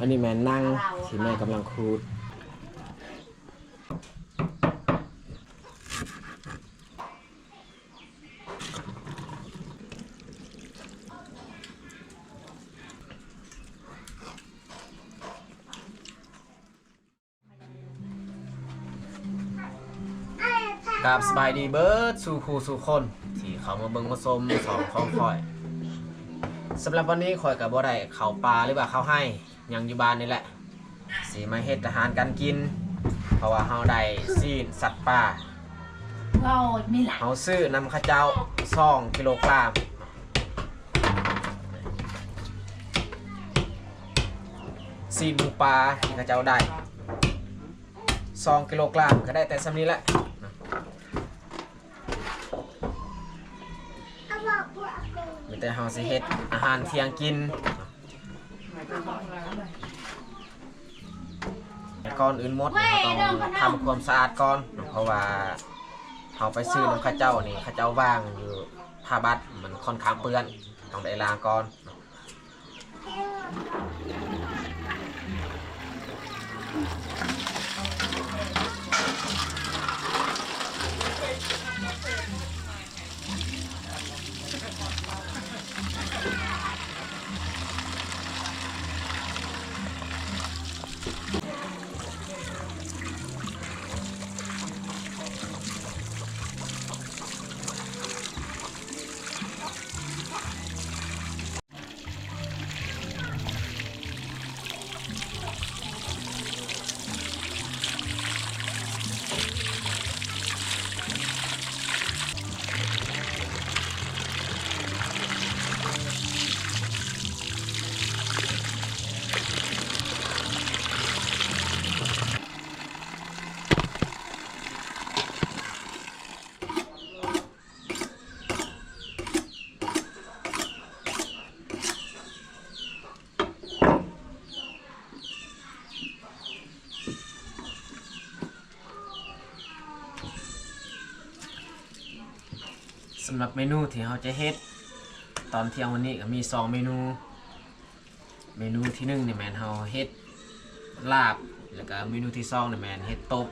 อันนี้แม่นั่งที่แม่กำลังขูดกับสบายดีเบิร์ดสู่ครูสู่คนที่เขามาเบิ่งมาชมสองของคอยสำหรับวันนี้คอยกับบ่ได้เข้าป่าหรือว่าเข้าให้ ยังอยู่บ้านนี่แหละสีมาเฮ็ดอาหารการกิน เพราะว่าเฮาได้ซีนสัตว์ป่าเรามีหลายเฮาซื้อนำข้าวเจ้า2กิโลกรัมซีนหมูปลาที่ข้าเจ้าได้2กิโลกรัมก็ได้แต่สำนี้แหละมีแต่เฮาสิเฮ็ดอาหารเที่ยงกินแต่ ก่อนอื่นหมดเราต้องทำความสะอาดก่อน เพราะว่าเฮาไปซื้อน้ำข้าเจ้านี่ข้าเจ้าว่างอยู่ผ้าบัดมันค่อนข้างเปื้อนต้องได้ล้างก่อนำหรับเมนูที่เราจะเฮ็ดตอนเที่ยงวันนี้ก็มีสองเมนู เมนูที่หนึ่งเนี่ยแมนเขาเฮ็ดลาบ แล้วก็เมนูที่สองเนี่ยแมนเฮ็ดตบ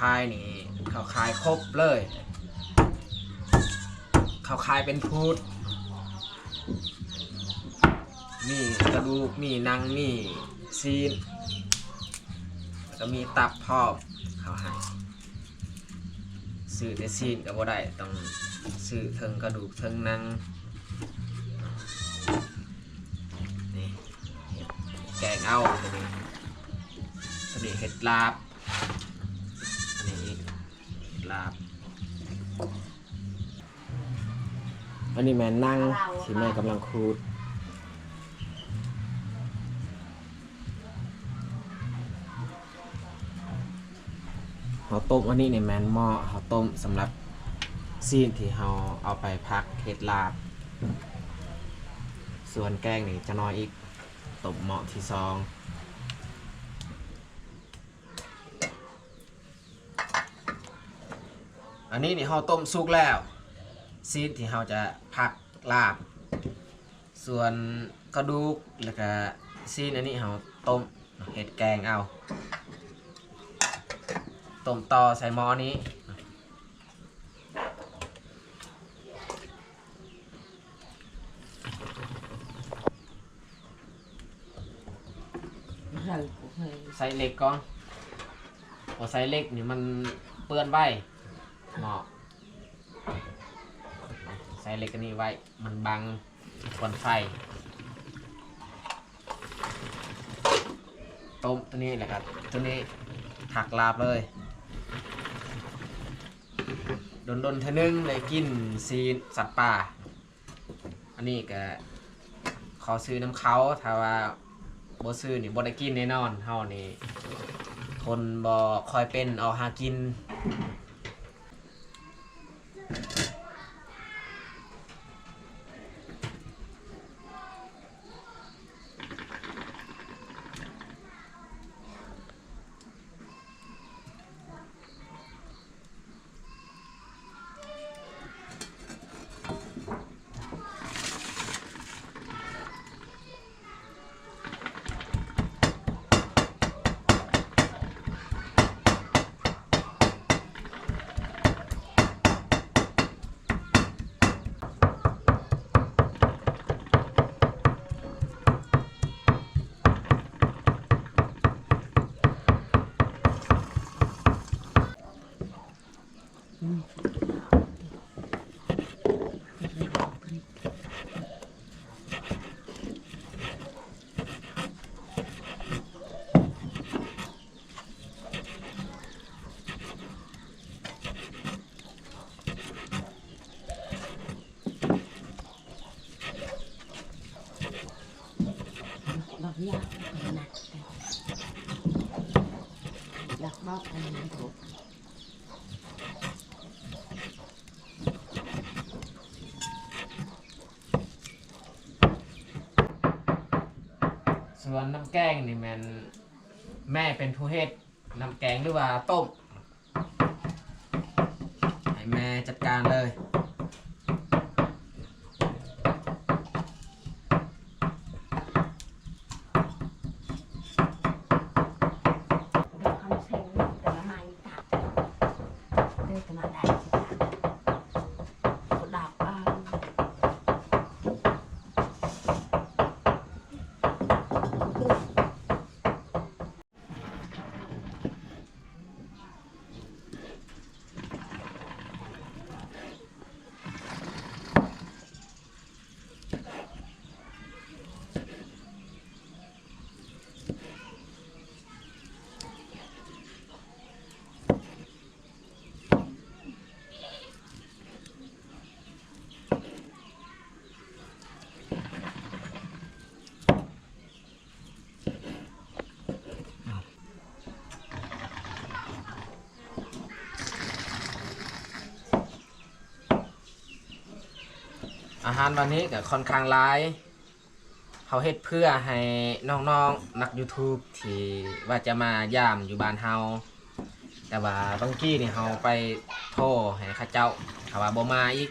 คายนี่เขาคายครบเลย เขาคายเป็นพูดมีกระดูกมีนังมีซีนแล้วก็มีตับพอมเขาให้ซื้อแต่ซีนก็บ่ได้ต้องซื้อเทิงกระดูกเทิงนังนี่แกงเอาตัวนี้ตัวนี้เห็ดลาบ ลาบอันนี้แม่นั่งที่แม่กำลังขูดเราต้มอันนี้ในแมนหม้อเราต้มสำหรับซีนที่เราเอาไปพักเห็ดลาบ ส่วนแกงนี่จะน้อยอีกตบเหมาะที่ซอง อันนี้นี่เราต้มสุกแล้ว ซีนที่เราจะพักลาบ ส่วนกระดูกแล้วก็ซีนอันนี้เราต้มเห็ดแกงเอาต้มต่อใส่หม้อนี้เราเคยใส่เหล็กก่อนพอใส่เหล็กนี่มันเปื้อนไว้เหมาะใส่เหล็กอันนี้ไว้ มันบังควันไฟ ต้มตัวนี้แหละครับ ตัวนี้ถักลาบเลยโดนโดนๆเทอนึงเลยกินซีนสัตว์ป่า อันนี้ก็ขอซื้อน้ำเขาถ้าว่าบซื้อนี่บได้กินแน่นอนเฮานี่คนบ่คอยเป็นเอาหากิน น้ำแกงนี่แมันแม่เป็นผู้เฮ็ดน้ำแกงหรือว่าต้มให้แม่จัดการเลย ดอกคำเซ็งแต่ละไม้ตัดเดินมาได้สิดอกอ่า อาหารวันนี้ก็ค่อนข้างหลายเขาเฮ็ดเพื่อให้น้องๆนัก YouTube ที่ว่าจะมาย่ามอยู่บ้านเฮาแต่ว่าบางกี้นี่เฮาไปโทรให้เข้าเจ้าเขาว่าบ่มาอีก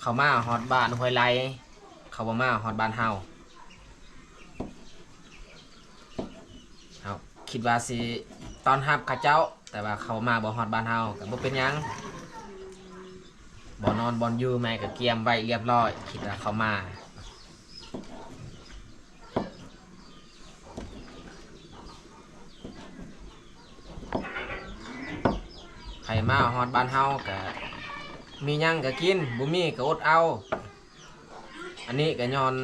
เขามาฮอดบ้านห้วยไลเขาบ่มาฮอดบ้านเฮาเอาคิดว่าสิตอนรับเข้าเจ้า แต่ว่าเขามาบ่ฮอดบ้านเฮาก็บ่เป็นหยัง บ่นอนบอนอยู่แม่ก็เกียมไว้เรียบร้อยคิดว่าเขามาใครมาฮอดบ้านเฮาก็มีหยังก็กินบ่มีก็อดเอา อันนี้ก็ย้อน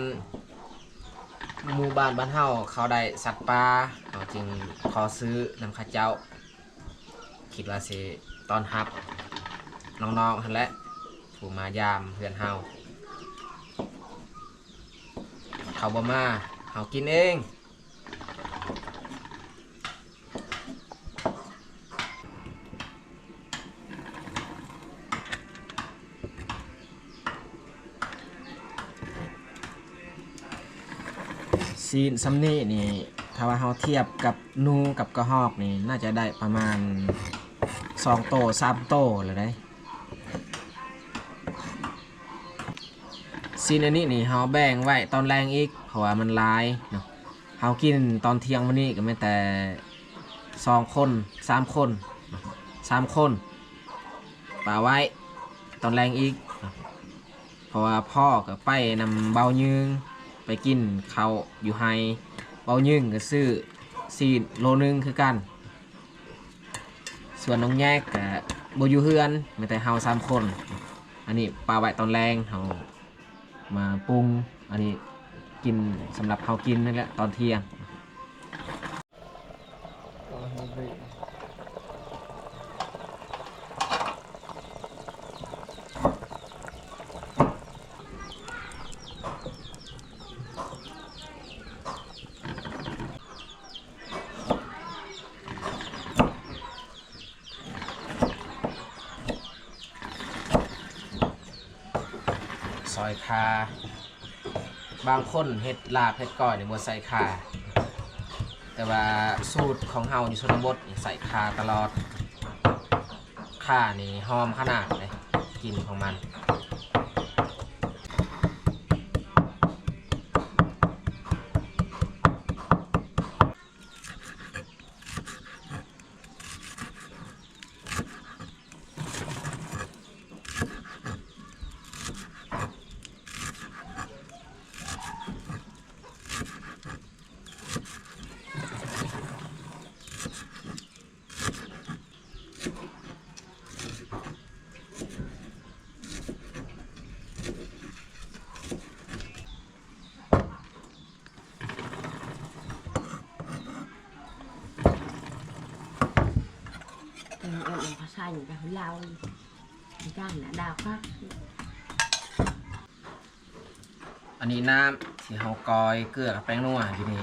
หมู่บ้านบ้านเฮาเขาได้สัตว์ป่าเขาจึงขอซื้อนำข้าเจ้า คิดว่าสิตอนรับน้องๆหั่นแหละ ผู้มายามเพื่อนเฮาเขาบ่มาเฮากินเองซีนซัมนี่นี่ถ้าว่าเฮาเทียบกับนูกับกระหอกนี่น่าจะได้ประมาณ 2 โต3โตเลยได้ ซีนอันนี้นี่เฮาแบ่งไว้ตอนแรงอีกเพราะว่ามันลายเนาะเฮากินตอนเที่ยงวันนี้ก็ไม่แต่สองคนสามคนสามคนป่าไว้ตอนแรงอีก เพราะว่าพ่อก็ไปนำเบายึงไปกินเขาอยู่ไฮเบายึงก็ซื้อซีนโลนึงคือกัน ส่วนน้องแยกกับบยูเฮือนไม่แต่เฮาสามคน อันนี้ปลาไว้ตอนแรงเฮา มาปรุง อันนี้กินสำหรับเฮากินนั่นแหละตอนเที่ยง ซอยคา บางคนเห็ดลาบเห็ดก้อยในบัใส่ขาแต่ว่าสูตรของเฮาอยู่ชนบทใส่ขาตลอดคานี่หอมขนาดเลยกลินของมัน เอ อเออภาษาอย่างกับเราด้านน่ะดาวพักอันนี้น้ำที่เฮากอยเกลือกับแป้งนัวอยู่นี่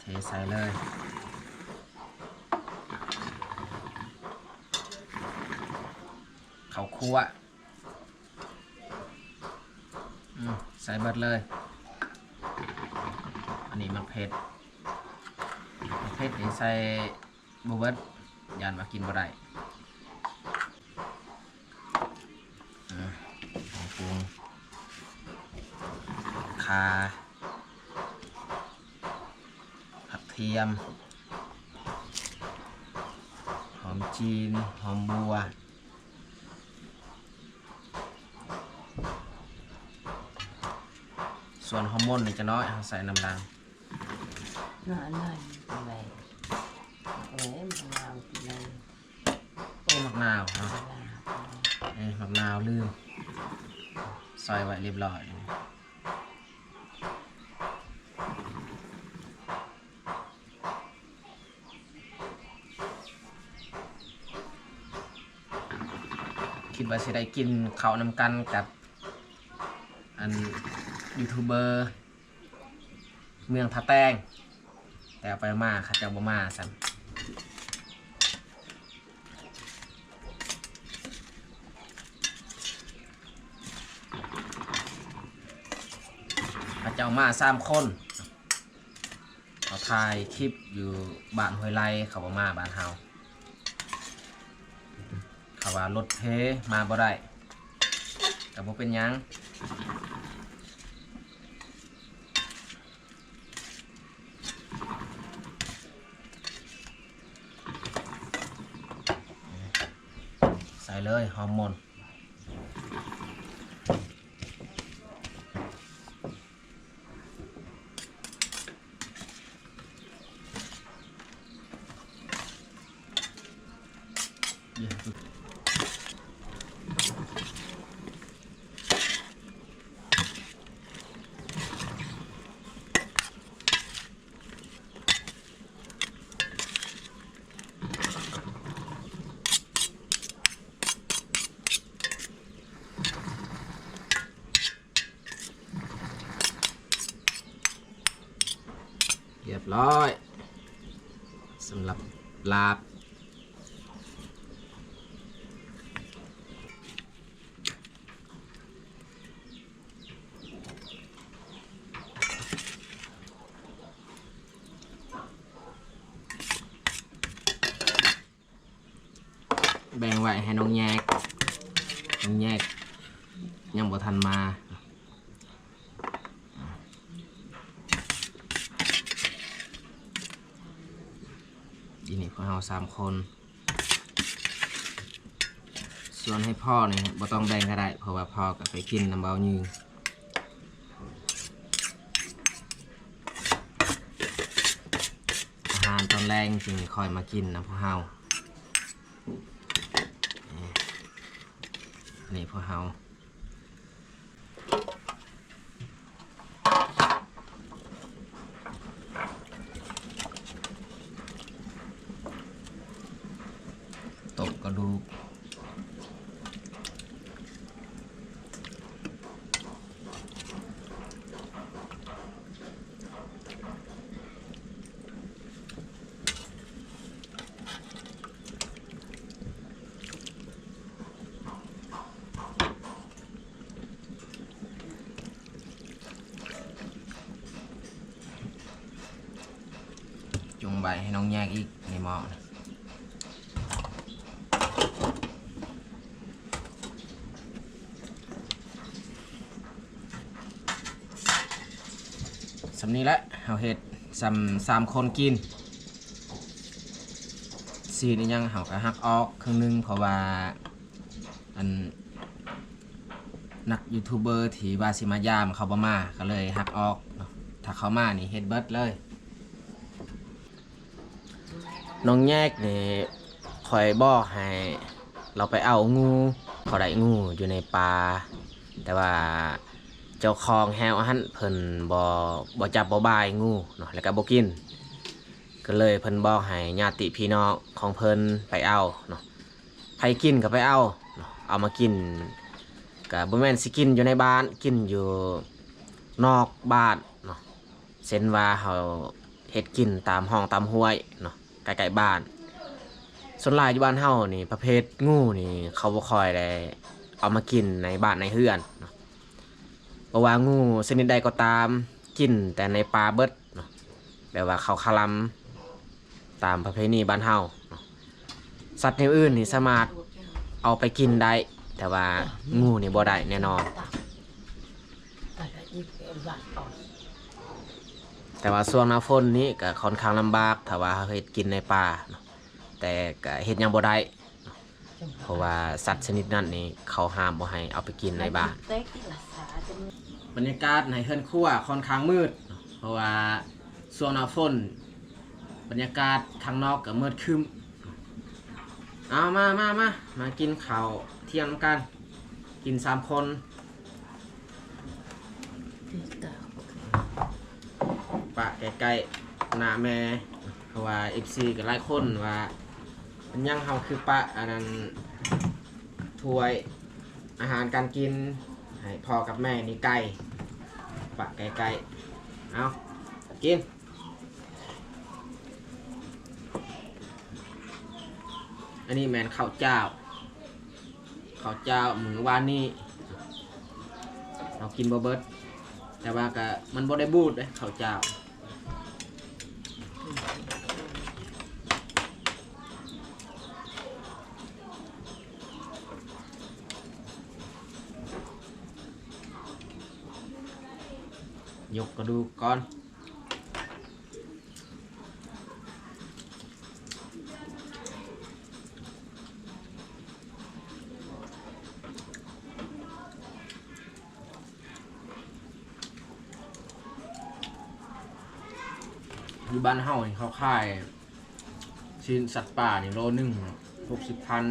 เทใส่เลยเขาคั่วใส่เบิดเลย อันนี้มันเผ็ดมันเผ็ดนี่ใส่บเบิ ยานมากินบ่ได้อืมของปรุงคาผักเทียม หอมจีน หอมบัวส่วนฮอร์โมนนี่จะน้อยเอาใส่น้ำดังนอนนอนไปเอ้ยมันเรากินเลยโอ้ มักนาวเนาะมักนาวลืมซอยไว้เรียบร้อยคิดว่าสิได้กินข้าวนำกันกับอันยูทูบเบอร์ เมืองท่าแตง แต่ไปมาค่ะจ้าบ่มาสัน เขาเจ้ามาสามคนเขาถ่ายคลิปอยู่บ้านห้วยไร่เขาบ่มาบ้านเฮาเขาว่ารถเพมาบ่ได้แต่บ่เป็นยังใส่เลยฮอร์โมนเดี๋ยวเรียบร้อยสำหรับ ลาบ แบ่งไว้ให้น้องแยก น้องแยก ยังบ่ทันมา พวก เราสามคน ส่วนให้พ่อเนี่ยบ่ต้องแบ่งก็ได้เพราะว่าพ่อก็ไปกินน้ำเบายืงอาหารตอนแรงจึงคอยมากินนะพวกเฮานี่พวกเฮา ตบกระดูกจุงใบให้น้องแยกอีกในหม้อสำนี้ละเอาเห็ดสำสามคนกินสีนี่ยังเขาก็หักออกครึ่งหนึงเพราะว่าอันนักยูทูบเบอร์ที่ว่าสิมายามเขาบ่มาก็เลยหักออก ถ้าเขามานี่เฮ็ดเบิดเลย น้องแยกนี่คอยบอกให้ เราไปเอางูเขาได้งูอยู่ในป่าแต่ว่าเจ้าของแฮวหันเพิ่นบ่บ่จับบ่บายงูเนาะแล้วก็บ่กิน ก็เลยเพิ่นบอกให้ญาติพี่น้องของเพิ่นไปเอาเนาะใครกินก็ไปเอาเนาะเอามากินก็บ่แม่นสิกินอยู่ในบ้านกินอยู่นอกบ้านเนาะเส้นว่าเฮาเฮ็ดกินตามห้องตามห้วยเนาะ ใกล้ๆบ้านส่วนหลายอยู่บ้านเฮานี่ประเภทงูนี่เขาบ่ค่อยได้เอามากินในบ้านในเฮือนเนาะเพราะว่างูชนิดใดก็ตามกินแต่ในป่าเบิดเนาะแบบว่าเขาคลัมตามประเพณีบ้านเฮาเนาะสัตว์ในอื่นนี่สามารถเอาไปกินได้ แต่ว่างูนี่บ่ได้แน่นอน แต่ว่าช่วงหน้าฝนนี้ก็ค่อนข้างลำบากถ้าว่าเฮ็ดกินในป่าเนาะแต่ก็เฮ็ดหยังบ่ได้เนาะเพราะว่าสัตว์ชนิดนั้นนี่เขาห้ามบ่ให้เอาไปกินในบ้าน เต็กละสาจะมีบรรยากาศในเฮือนครัวค่อนข้างมืด เพราะว่าช่วงหน้าฝนบรรยากาศข้างนอกก็มืดครึ้มเอามามามามากินข้าวเที่ยงกัน กินสามคน ปะใกล้ๆหน้าแม่เพราะว่า FC กับหลายคนว่ามันยังเฮาคือปะอันนั้นถ้วยอาหารการกินให้พ่อกับแม่นี่ไก่ปะใกล้ๆเอากินอันนี้แมนข้าวเจ้าข้าวเจ้ามือวานนี่เรากินบ่เบิดแต่ว่าก็มันบ่ได้บูดเลยข้าวเจ้า ยกกระดูกก่อนอยู่บ้านเฮานี่เขาขายชิ้นสัตว์ป่านี่โลหนึ่งหกสิบพัน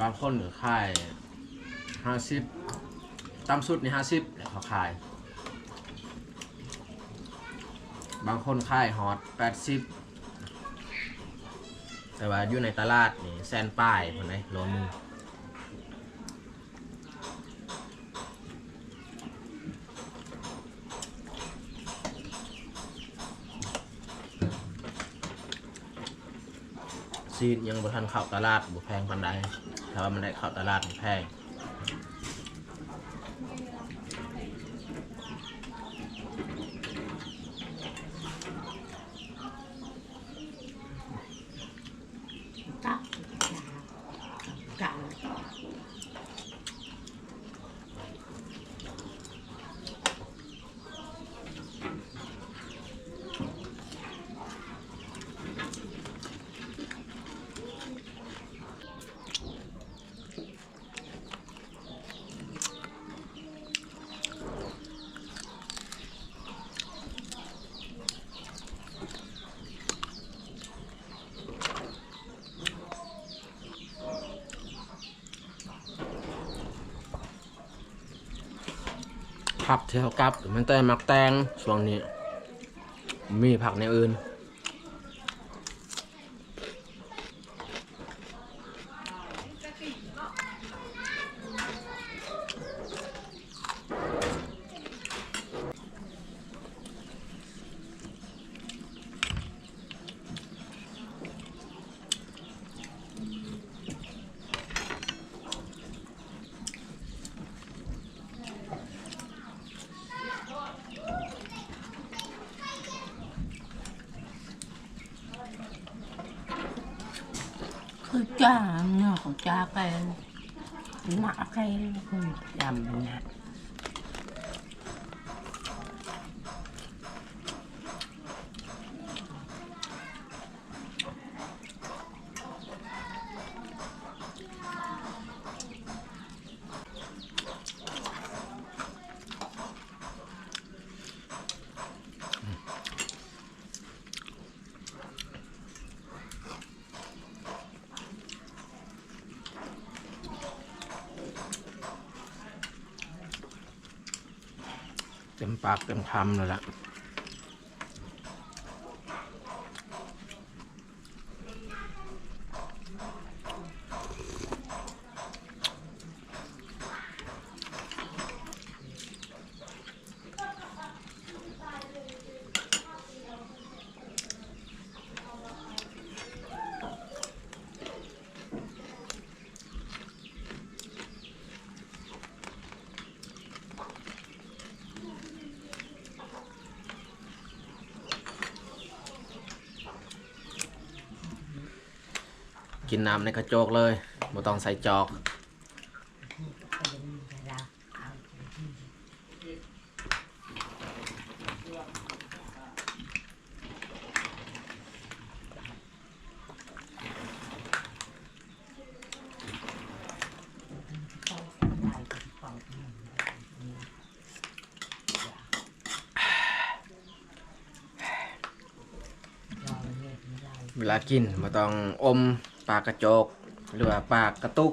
บางคนก็ขายห้าสิบต่ำสุดนี่ห้าสิบ เขาขาย บางคนขายฮอตแปดสิบแต่ว่าอยู่ในตลาดนี่แซนป้ายคนไหนโลหนึงซีดยังบ่ทันเข้าตลาดบ่แพงปานใดถ้าว่ามันได้เข้าตลาดแพง ผักเที่ากับมันแต่มักแตงช่วงนี้ มีผักในอื่น คือจ้าเนาะของจ้าไปหนักใครคือยำ เต็มปากเต็มคำเลยล่ะ กินน้ำในกระจกเลยไม่ต้องใส่จอกเวลากินม่ต้องอม ปากกระโจก หรือว่าปากกระตุก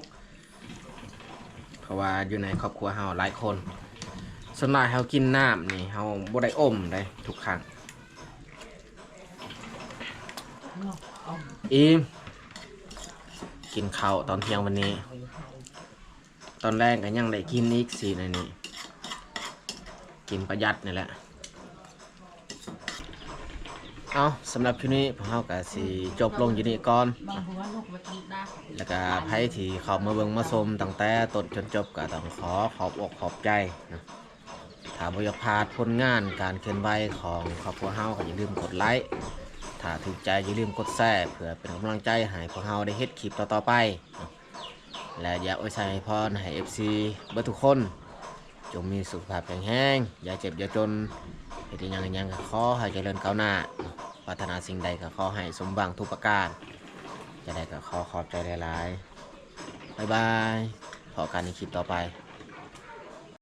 เพราะว่าอยู่ในครอบครัวเฮาหลายคนส่วนมากเฮากินน้ำนี่เฮาบ่ได้อมได้ทุกครั้งอีมกินข้าวตอนเที่ยงวันนี้ ตอนแรกก็ยังได้กินอีกสี่ในนี้ กินประหยัดนี่แหละ เอาสำหรับชุดนี้พวกเราก็สิจบลงอยู่นี่ก่อน บางหัวลูกมากินได้แล้วก็ไพ่ที่เขามาเบิ่งมาชมตั้งแต่ต้นจนจบก็ต้องขอขอบอกขอบใจนะถ้าบ่อยากพลาดผลงานการเคลื่อนไหวของครอบครัวเฮาก็อย่าลืมกดไลค์ถ้าถูกใจอย่าลืมกดแชร์เพื่อเป็นกำลังใจให้พวกเฮาได้เฮ็ดคลิปต่อๆไปนะและอย่าอวยใส่พรให้ FC เบิดทุกคน จงมีสุขภาพแข็งแรงอย่าเจ็บอย่าจนเหตุยังยังก็ขอให้เจริญก้าวหน้าปรารถนาสิ่งใดก็ขอให้สมหวังทุกประการ จะได้ก็ขอขอบใจหลายๆ บ๊ายบายพอกันในคลิปต่อไป